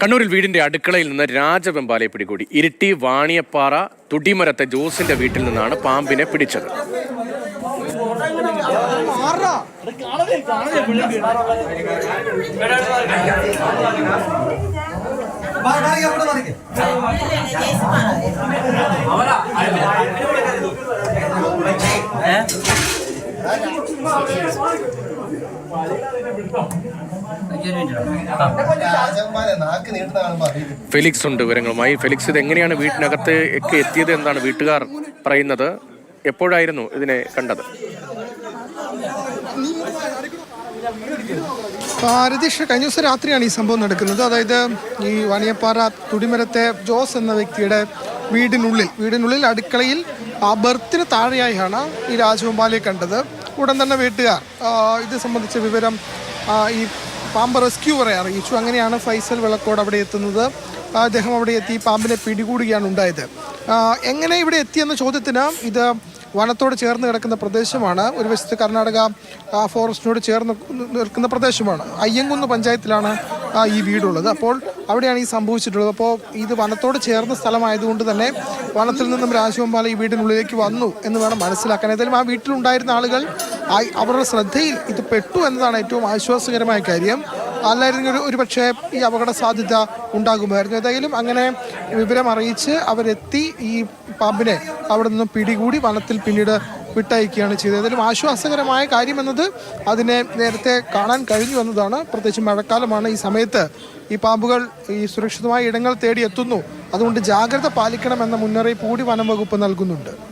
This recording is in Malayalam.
കണ്ണൂരിൽ വീടിന്റെ അടുക്കളയിൽ നിന്ന് രാജവെമ്പാലയെ പിടികൂടി. ഇരിട്ടി വാണിയപ്പാറ തുടിമരത്തെ ജോസിന്റെ വീട്ടിൽ നിന്നാണ് പാമ്പിനെ പിടിച്ചത്. രാജകുമാരൻ ഫെലിക്സ് ഉണ്ട് വിവരങ്ങളുമായി. ഫെലിക്സ് ഇത് എങ്ങനെയാണ് വീട്ടിനകത്ത് ഒക്കെ എത്തിയത് എന്നാണ് വീട്ടുകാർ പറയുന്നത്. എപ്പോഴായിരുന്നു ഇതിനെ കണ്ടത്? രതീഷ് കഴിഞ്ഞ ദിവസം രാത്രിയാണ് ഈ സംഭവം നടക്കുന്നത്. അതായത് ഈ വാണിയപ്പാറ തുടിമരത്തെ ജോസ് എന്ന വ്യക്തിയുടെ വീടിനുള്ളിൽ വീടിനുള്ളിൽ അടുക്കളയിൽ ആ ബർത്തിന് താഴെയായാണ് ഈ രാജകുമാലിയെ കണ്ടത്. ഉടൻ തന്നെ വീട്ടുകാർ ഇത് സംബന്ധിച്ച വിവരം ഈ പാമ്പ് റെസ്ക്യൂവറെ അറിയിച്ചു. അങ്ങനെയാണ് ഫൈസൽ വിളക്കോട് അവിടെ എത്തുന്നത്. അദ്ദേഹം അവിടെ എത്തി പാമ്പിനെ പിടികൂടുകയാണ് ഉണ്ടായത്. എങ്ങനെ ഇവിടെ എത്തിയെന്ന ചോദ്യത്തിന് ഇത് വനത്തോട് ചേർന്ന് കിടക്കുന്ന പ്രദേശമാണ്. ഒരു വശത്ത് കർണാടക ഫോറസ്റ്റിനോട് ചേർന്ന് നിൽക്കുന്ന പ്രദേശമാണ്. അയ്യങ്കുന്ന് പഞ്ചായത്തിലാണ് ഈ വീടുള്ളത്. അപ്പോൾ അവിടെയാണ് ഈ സംഭവിച്ചിട്ടുള്ളത്. അപ്പോൾ ഇത് വനത്തോട് ചേർന്ന സ്ഥലമായതുകൊണ്ട് തന്നെ വനത്തിൽ നിന്നും രാജഗോപാല ഈ വീടിനുള്ളിലേക്ക് വന്നു എന്ന് വേണം മനസ്സിലാക്കാൻ. ഏതായാലും ആ വീട്ടിലുണ്ടായിരുന്ന ആളുകൾ അവരുടെ ശ്രദ്ധയിൽ ഇത് പെട്ടു എന്നതാണ് ഏറ്റവും ആശ്വാസകരമായ കാര്യം. അല്ലായിരുന്നെങ്കിൽ ഒരു പക്ഷേ ഈ അപകട സാധ്യത ഉണ്ടാകുമായിരുന്നു. ഏതായാലും അങ്ങനെ വിവരം അറിയിച്ച് അവരെത്തി ഈ പാമ്പിനെ അവിടെ നിന്നും പിടികൂടി വനത്തിൽ പിന്നീട് വിട്ടയക്കുകയാണ് ചെയ്തത്. ഏതായാലും ആശ്വാസകരമായ കാര്യമെന്നത് അതിനെ നേരത്തെ കാണാൻ കഴിഞ്ഞു എന്നതാണ്. പ്രത്യേകിച്ച് മഴക്കാലമാണ് ഈ സമയത്ത്. ഈ പാമ്പുകൾ ഈ സുരക്ഷിതമായ ഇടങ്ങൾ തേടി എത്തുന്നു. അതുകൊണ്ട് ജാഗ്രത പാലിക്കണമെന്ന മുന്നറിയിപ്പ് കൂടി വനം വകുപ്പ് നൽകുന്നുണ്ട്.